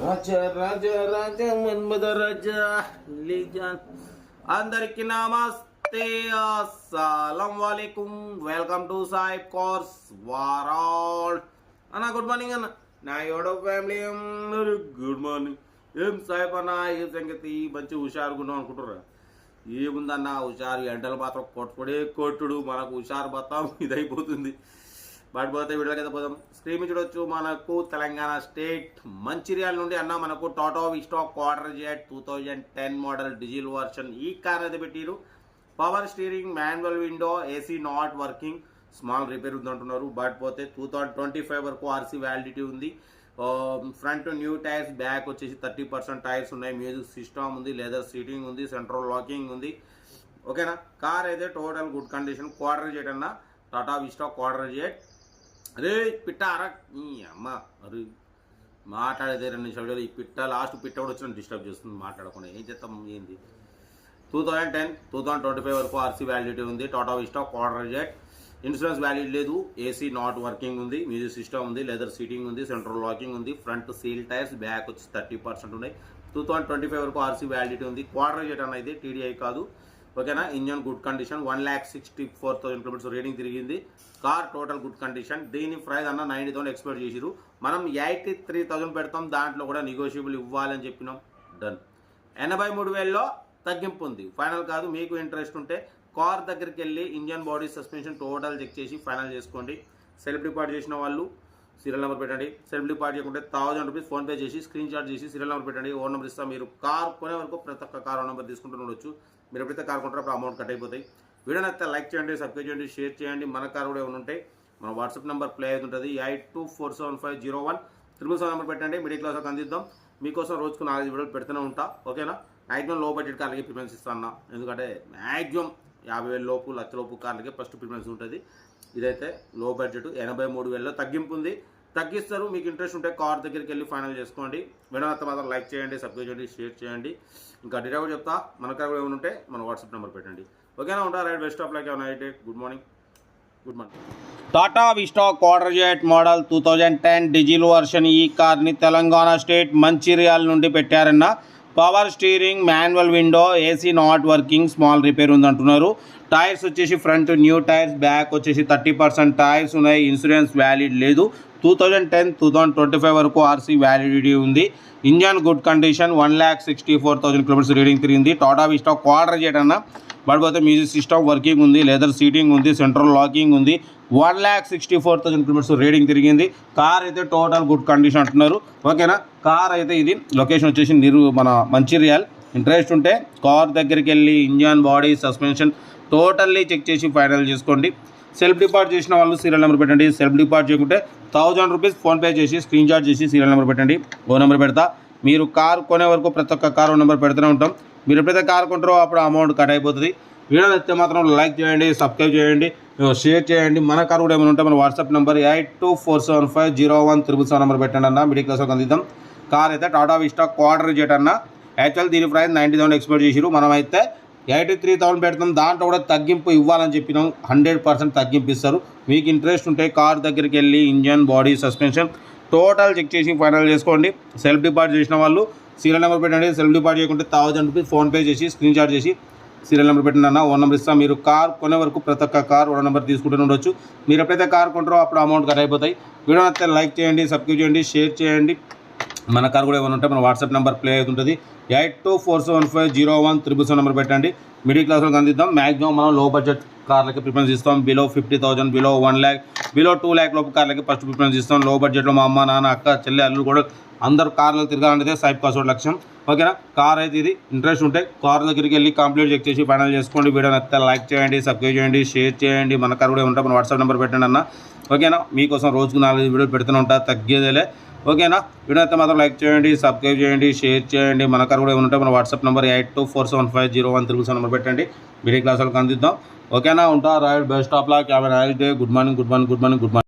రాజా రాజా రాజా మన్మద రాజా లీజాన్. అందరికి నమస్తే అస్సలం వాలేకుం. వెల్కమ్ టు సాయిబ్ కోర్స్ వారాల్. అన్న గుడ్ మార్నింగ్ అన్న. నా ఎవడో ఫ్యామిలీ అందరూ గుడ్ మార్నింగ్. ఏం సాయిబ్ అన్న ఏం సంగతి మంచి హుషారుగున్నాం అనుకుంటుర్రా? ఏముందన్న హుషారు ఎండలు మాత్రం కొట్టుకుడే కొట్టుడు. మనకు హుషారు మొత్తం ఇదైపోతుంది. బట్ పోతే వీడియో కింద పోదాం. స్క్రీన్ చూడొచ్చు మనకు తెలంగాణ స్టేట్ మంచిర్యాల నుండి అన్న మనకు Tata Vista Quadrajet two thousand ten model diesel version ఈ కార్ అయితే పెట్టిరు. Power steering manual window AC not working small repair ఉంది అంటున్నారు బట్ పోతే టూ థౌజండ్ ట్వంటీ ఫైవ్ వరకు ఆర్సీ వ్యాలిడిటీ ఉంది. ఫ్రంట్ న్యూ టైర్స్ బ్యాక్ వచ్చేసి థర్టీ పర్సెంట్ టైర్స్ ఉన్నాయి. మ్యూజిక్ సిస్టమ్ ఉంది లెదర్ సీటింగ్ ఉంది సెంట్రల్ లాకింగ్ ఉంది. ఓకేనా కార్ అయితే total good condition Quadrajet అన్న టాటా విస్టా క్వార్టర్ జెట్ అరే పిట్ట అరా నీ అమ్మ. అరే మాట్లాడేదే రెండు నిమిషాలు ఈ పిట్ట లాస్ట్ పిట్ట కూడా వచ్చిన డిస్టర్బ్ చేస్తుంది మాట్లాడకుండా. ఏం చేస్తాం? ఏంది? Two thousand ten two thousand twenty five వరకు ఆర్సీ వ్యాలిడిటీ ఉంది. Tata Vista Quadrajet insurance valid లేదు. ఏసీ నాట్ వర్కింగ్ ఉంది. మ్యూజిక్ సిస్టమ్ ఉంది. లెదర్ సీటింగ్ ఉంది. సెంట్రల్ లాకింగ్ ఉంది. ఫ్రంట్ సీల్ టైర్స్ బ్యాక్ వచ్చి థర్టీ పర్సెంట్ ఉన్నాయి. టూ థౌజండ్ ట్వంటీ ఫైవ్ వరకు ఆర్సీ వ్యాలిడిటీ ఉంది. క్వార్టర్ జెట్ అనేది టీడీఐ కాదు. ఓకేనా? Engine good condition one lakh sixty four thousand kilometres rating తిరిగింది. కార్ టోటల్ గుడ్ కండిషన్ దీని ప్రైస్ అన్న నైంటీ థౌసండ్ ఎక్స్పెక్ట్ చేసిరు మనం ఎయిటీ త్రీ థౌసండ్ పెడతాం దాంట్లో కూడా నెగోషియబుల్ ఇవ్వాలని చెప్పినాం. డన్ ఎనభై మూడు వేల్లో తగ్గింపు ఉంది. ఫైనల్ కాదు మీకు ఇంట్రెస్ట్ ఉంటే కార్ దగ్గరికి వెళ్ళి engine body suspension total check చేసి ఫైనల్ చేసుకోండి. సెల్ఫ్ డిపార్ట్ చేసిన వాళ్ళు సీరియల్ నెంబర్ పెట్టండి. సెల్ఫ్ డిపార్ట్ చేయకుంటే థౌసండ్ రూపీస్ ఫోన్పే చేసి స్క్రీన్ షాట్ చేసి సీరియల్ నెంబర్ పెట్టండి. ఓన్ నెంబర్ ఇస్తాం. మీరు కార్ కొనే వరకు ప్రతి ఒక్క కార్ నెంబర్ తీసుకుంటూ ఉండొచ్చు. మీరు ఎప్పుడైతే కార్ కొంటారో అప్పుడు అమౌంట్ కట్ అయిపోతాయి. వీడియో నచ్చితే లైక్ చేయండి సబ్స్క్రైబ్ చేయండి షేర్ చేయండి. మన కార్ కూడా ఏమైనా ఉంటే మన వాట్సాప్ నెంబర్ ప్లే అవుతుంటుంది. Eight two four seven five zero one triple seven number పెట్టండి. మిడిల్ క్లాస్ అందిద్దాం. మీకోసం రోజుకు నాలుగు వీడియోలు పెడుతూనే ఉంటా. ఓకేనా? మ్యాక్సిమం లో బడ్జెట్ కార్లకి ప్రిఫరెన్స్ ఇస్తాను ఎందుకంటే మ్యాక్సిమం యాభై వేల లోపు లక్ష లోపు కార్లకి ఫస్ట్ ప్రిఫరెన్స్ ఉంటుంది. ఇదైతే లో బడ్జెట్ ఎనభై మూడు వేలలో తగ్గింపు ఉంది. తగ్గిస్తారు. మీకు ఇంట్రెస్ట్ ఉంటే కార్ దగ్గరికి వెళ్ళి ఫైనల్ చేసుకోండి. వినోదత్త మాత్రం లైక్ చేయండి సబ్స్క్రైబ్ చేయండి షేర్ చేయండి. ఇంకా డీటెయిల్ కూడా చెప్తా. మన కూడా ఏమైనా ఉంటే మన వాట్సాప్ నెంబర్ పెట్టండి. ఓకేనా ఉంటా? Right best of luck. Night good morning. Good morning. Tata Vista quarter model two thousand ten diesel version ఈ కార్ని తెలంగాణ స్టేట్ మంచిర్యాల నుండి పెట్టారన్న power steering manual window AC not working small repair ఉంది అంటున్నారు. టైర్స్ వచ్చేసి front new tyres back వచ్చేసి thirty percent tyres ఉన్నాయి. Insurance valid లేదు. Two thousand ten two thousand twenty five వరకు ఆర్సీ వ్యాలిడిటీ ఉంది. Engine good condition one lakh sixty four thousand kilometres reading తిరిగింది. Tata Vista Quadrajet పడిపోతే music system working ఉంది leather seating ఉంది central locking ఉంది. One lakh sixty four thousand kilometres reading తిరిగింది. Car అయితే total good condition అంటున్నారు. ఓకేనా car అయితే ఇది లొకేషన్ వచ్చేసి నిరు మన మంచిర్యాల్. ఇంట్రెస్ట్ ఉంటే కార్ దగ్గరికి వెళ్ళి engine body suspension totally check చేసి ఫైనల్ చేసుకోండి. సెల్ఫ్ డిపార్ట్ చేసిన వాళ్ళు సీరియల్ నెంబర్ పెట్టండి. సెల్ఫ్ డిపార్ట్ చేయకుంటే థౌజండ్ రూపీస్ ఫోన్పే చేసి స్క్రీన్ షాట్ చేసి సీరియల్ నెంబర్ పెట్టండి. ఓ నెంబర్ పెడతా. మీరు కార్ కొనే వరకు ప్రతి ఒక్క కార్ నెంబర్ పెడుతూనే ఉంటాం. మీరు ఎప్పుడైతే కార్ కొంటారో అప్పుడు అమౌంట్ కట్ అయిపోతుంది. వీడియో నచ్చితే మాత్రం లైక్ చేయండి సబ్స్క్రైబ్ చేయండి షేర్ చేయండి. మన కార్ కూడా ఏమైనా ఉంటే మన WhatsApp number eight two four seven five zero one triple seven number పెట్టండి అన్న. మిడిల్ క్లాస్ అందిద్దాం. కార్ అయితే టాటా విస్టా క్వార్టర్ జెట్ అన్న. యాక్చువల్ దీని ప్రైస్ నైంటీ థౌసండ్ ఎక్స్పెక్ట్ చేసిరు మనం అయితే ఎయిటీ త్రీ థౌసండ్ పెడతాం. దాంట్లో కూడా తగ్గింపు ఇవ్వాలని చెప్పినాం. హండ్రెడ్ పర్సెంట్ తగ్గింపు ఇస్తారు. మీకు ఇంట్రెస్ట్ ఉంటే కార్ దగ్గరికి వెళ్ళి engine body suspension total check చేసి ఫైనల్ చేసుకోండి. సెల్ఫ్ డిపాజిట్ చేసిన వాళ్ళు సీరియల్ నెంబర్ పెట్టండి. సెల్ఫ్ డిపాజిట్ చేయకుంటే థౌసండ్ రూపీస్ ఫోన్పే చేసి స్క్రీన్ షాట్ చేసి సీరియల్ నెంబర్ పెట్టిన అన్న. ఓన్ నెంబర్ ఇస్తాం. మీరు కార్ కొనే వరకు ప్రతి ఒక్క కార్ ఓన్ నెంబర్ తీసుకుంటూనే ఉండొచ్చు. మీరు ఎప్పుడైతే కార్ కొంటారో అప్పుడు అమౌంట్ కట్ అయిపోతాయి. వీడియో నచ్చితే లైక్ చేయండి సబ్స్క్రైబ్ చేయండి షేర్ చేయండి. మన కార్ కూడా ఏమైనా ఉంటే మన వాట్సాప్ నెంబర్ ప్లే అవుతుంటుంది. Eight two four seven five zero one triple seven number పెట్టండి. మిడిల్ క్లాస్లో అందిద్దాం. మ్యాక్సిమం మనం లో బడ్జెట్ కార్లకి ప్రిఫరెన్స్ ఇస్తాం. Below fifty thousand below one lakh below two lakh లోపు కార్లకి ఫస్ట్ ప్రిఫరెన్స్ ఇస్తాం. లో బడ్జెట్లో మా అమ్మ నాన్న అక్క చెల్లె అల్లు కూడా అందరు కార్లు తిరగాలంటే సైప్ కాసోడ్ లక్ష్యం. ఓకేనా కార్ అయితే ఇది ఇంట్రెస్ట్ ఉంటే కార్ దగ్గరికి వెళ్ళి కంప్లీట్ చెక్ చేసి ఫైనల్ చేసుకోండి. వీడియో నచ్చితే లైక్ చేయండి సబ్స్క్రైబ్ చేయండి షేర్ చేయండి. మన కార్ కూడా ఉంటాం మన వాట్సాప్ నెంబర్ పెట్టండి అన్న. ఓకేనా మీకోసం రోజుకు నాలుగు వీడియోలు పెడుతూనే ఉంటా. తగ్గేదేలే. ఓకేనా? వీడియో అయితే మాత్రం లైక్ చేయండి సబ్స్క్రైబ్ చేయండి షేర్ చేయండి. మన కార్ కూడా ఉంటే మన WhatsApp number eight two four seven five zero one triple seven number పెట్టండి. మీడియా క్లాస్ అందిద్దాం. ఓకేనా? ఉంటా right best of luck. Have nice day. Good morning good morning good morning good morning.